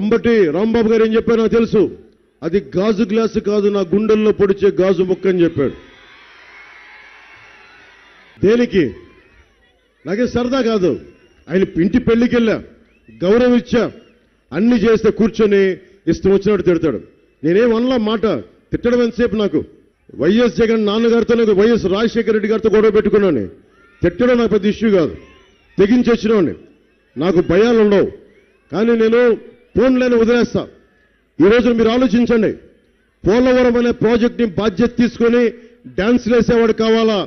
అంబటి రాంబాబు గారు ఏం చెప్పారు నాకు తెలుసు. అది గాజు గ్లాసు కాదు నా గుండెల్లో పొడిచే గాజు ముక్క అని చెప్పాడు. దేనికి? నాకే సరదా కాదు. ఆయన ఇంటి పెళ్ళికి వెళ్ళా గౌరవం ఇచ్చా అన్ని చేస్తే కూర్చొని ఇష్టం వచ్చినట్టు తిడతాడు. నేనేం అనలా మాట? తిట్టడం ఎంతసేపు నాకు? వైఎస్ జగన్ నాన్నగారితో నాకు వైఎస్ రాజశేఖర రెడ్డి గారితో గొడవ పెట్టుకున్నాను. తిట్టడం నాకు పెద్ద ఇష్యూ కాదు. తెగించి వచ్చినవాడిని. నాకు భయాలు ఉండవు కానీ నేను ఫోన్లను వదిలేస్తా. ఈరోజు మీరు ఆలోచించండి. పోలవరం అనే ప్రాజెక్ట్ని బాధ్యత తీసుకొని డ్యాన్స్ వేసేవాడు కావాలా?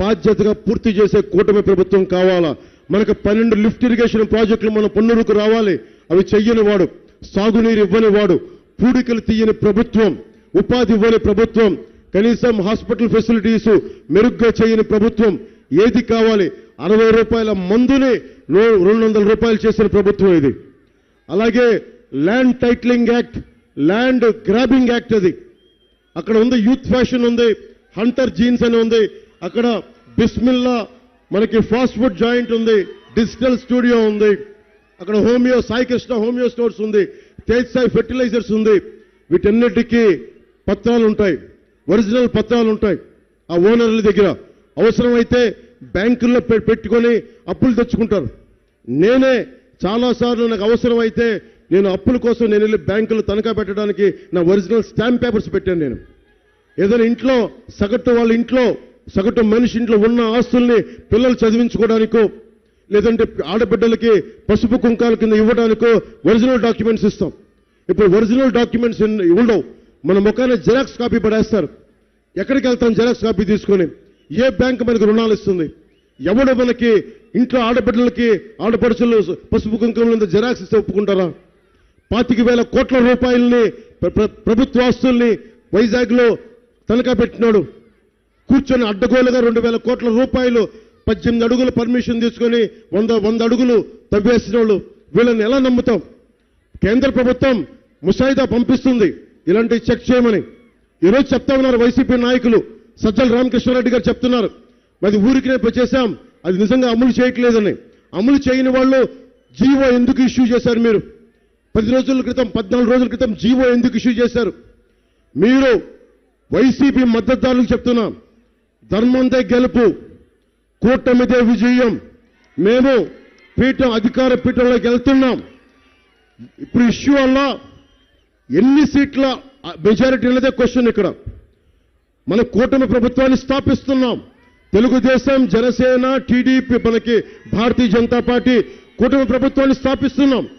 బాధ్యతగా పూర్తి చేసే కూటమి ప్రభుత్వం కావాలా? మనకు పన్నెండు లిఫ్ట్ ఇరిగేషన్ ప్రాజెక్టులు మన పన్నులకు రావాలి. అవి చెయ్యని వాడు సాగునీరు ఇవ్వని వాడు పూడికలు తీయని ప్రభుత్వం ఉపాధి ఇవ్వని ప్రభుత్వం కనీసం హాస్పిటల్ ఫెసిలిటీస్ మెరుగ్గా చేయని ప్రభుత్వం ఏది కావాలి? అరవై రూపాయల మందుని రెండు వందల రూపాయలు చేసిన ప్రభుత్వం ఇది. అలాగే land titling act land grabbing act అది. అక్కడ ఉంది యూత్ ఫ్యాషన్ ఉంది హంటర్ జీన్స్ అని ఉంది. అక్కడ బిస్మిల్లా మనకి ఫాస్ట్ ఫుడ్ జాయింట్ ఉంది డిజిటల్ స్టూడియో ఉంది. అక్కడ హోమియో సాయికృష్ణ హోమియో స్టోర్స్ ఉంది తేజ్ సాయి ఫెర్టిలైజర్స్ ఉంది. వీటన్నిటికీ పత్రాలు ఉంటాయి ఒరిజినల్ పత్రాలు ఉంటాయి ఆ ఓనర్ల దగ్గర. అవసరమైతే బ్యాంకుల్లో పె- పెట్టుకొని అప్పులు తెచ్చుకుంటారు. నేనే చాలాసార్లు నాకు అవసరమైతే నేను అప్పుల కోసం నేను వెళ్ళి బ్యాంకులో తనఖా పెట్టడానికి నా ఒరిజినల్ స్టాంప్ పేపర్స్ పెట్టాను నేను. ఏదైనా ఇంట్లో సగటు వాళ్ళ ఇంట్లో సగటు మనిషి ఇంట్లో ఉన్న ఆస్తుల్ని పిల్లలు చదివించుకోవడానికో లేదంటే ఆడబిడ్డలకి పసుపు కుంకాల కింద ఇవ్వడానికో ఒరిజినల్ డాక్యుమెంట్స్ ఇస్తాం. ఇప్పుడు ఒరిజినల్ డాక్యుమెంట్స్ ఉండవు. మన ముఖాన్ని జెరాక్స్ కాపీ పడేస్తారు. ఎక్కడికి వెళ్తాం జెరాక్స్ కాపీ తీసుకొని? ఏ బ్యాంక్ మనకు రుణాలు ఇస్తుంది? ఎవడు మనకి ఇంట్లో ఆడబిడ్డలకి ఆడపడుచులు పసుపు కుంకుమ జెరాక్స్ ఇస్తే ఒప్పుకుంటారా? పాతిక వేల కోట్ల రూపాయలని ప్రభుత్వ ఆస్తుల్ని వైజాగ్లో తనఖా పెట్టినాడు. కూర్చొని అడ్డగోలుగా రెండు వేల కోట్ల రూపాయలు పద్దెనిమిది అడుగులు పర్మిషన్ తీసుకొని వంద వంద అడుగులు తవ్వేసిన వాళ్ళు వీళ్ళని ఎలా నమ్ముతాం? కేంద్ర ప్రభుత్వం ముసాయిదా పంపిస్తుంది. ఇలాంటివి చెక్ చేయమని. ఈరోజు చెప్తా ఉన్నారు వైసీపీ నాయకులు. సజ్జల రామకృష్ణారెడ్డి గారు చెప్తున్నారు. మరి ఊరికి రేపు చేశాం అది నిజంగా అమలు చేయట్లేదని. అమలు చేయని వాళ్ళు జీవో ఎందుకు ఇష్యూ చేశారు మీరు? పది రోజుల క్రితం పద్నాలుగు రోజుల క్రితం జీవో ఎందుకు ఇష్యూ చేశారు? మీరు వైసీపీ మద్దతుదారులకు చెప్తున్నాం ధర్మందే గెలుపు కూటమిదే విజయం. మేము పీఠం అధికార పీఠంలోకి వెళ్తున్నాం. ఇప్పుడు ఇష్యూ వల్ల ఎన్ని సీట్ల మెజారిటీ అనేదే క్వశ్చన్ ఇక్కడ. మన కూటమి ప్రభుత్వాన్ని స్థాపిస్తున్నాం. తెలుగుదేశం జనసేన టీడీపీ మనకి భారతీయ జనతా పార్టీ కూటమి ప్రభుత్వాన్ని స్థాపిస్తున్నాం.